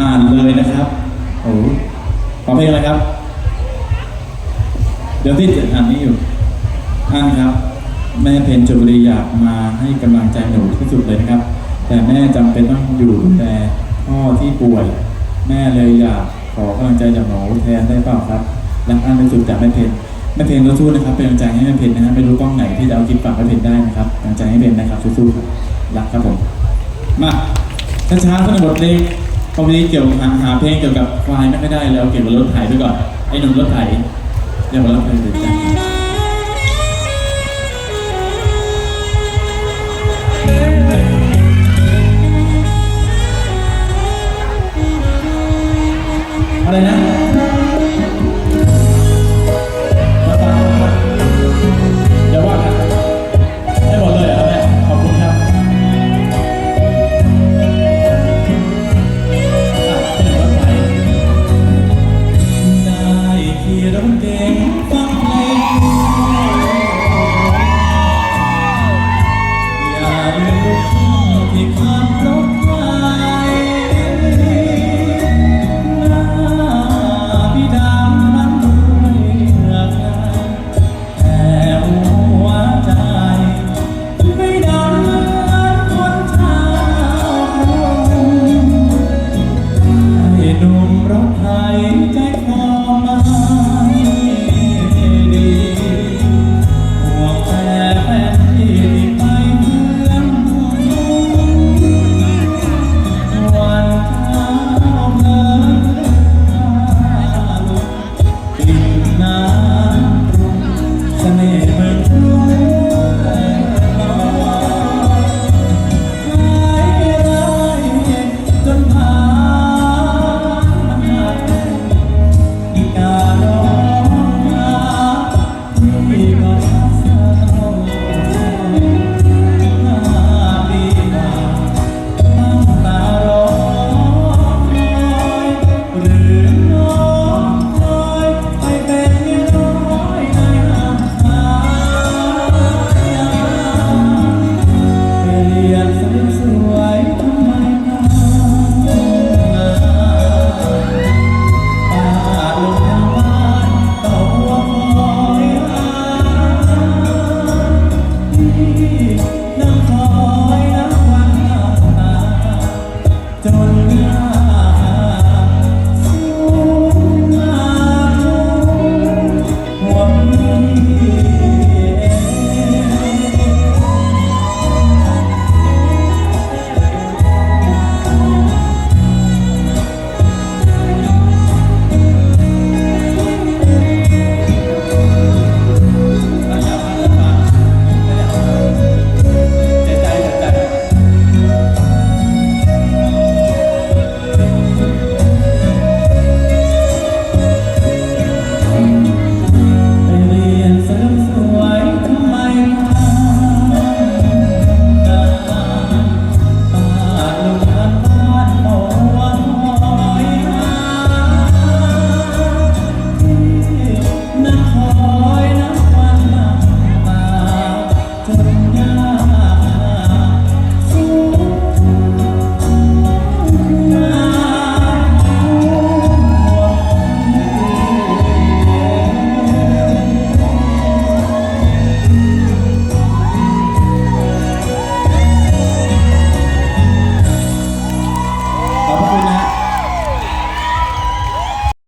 อ่านเลยนะครับโอ้โหขอเพลงอะไรครับ เดี๋ยวที่จะอ่านนี้อยู่ท่านครับ แม่เพนจุรีอยากมาให้กำลังใจหนูที่สุดเลยนะครับ แต่แม่จำเป็นต้องอยู่ดูแลพ่อที่ป่วย แม่เลยอยากขอกำลังใจจากหนูแทนได้เปล่าครับรักอันที่สุดจากแม่เพนแม่เพนก็สู้นะครับ เป็นกำลังใจให้แม่เพนนะฮะไม่รู้กล้องไหนที่จะเอาคลิปฝากแม่เพนได้นะครับกำลังใจให้เพนนะครับสู้ๆครับรักครับผมมาช้าๆสักบทเพลง พลงนี้เกี่ยวหาหาเพลงเกี่ยวกับควายไม่ค่อยได้แล้วเกี่ยวกับรถไถไปก่อนไอ้หนุ่มรถไถเดี๋ยวมารับเพลงเดี๋ยวจ้ะอะไรนะา No.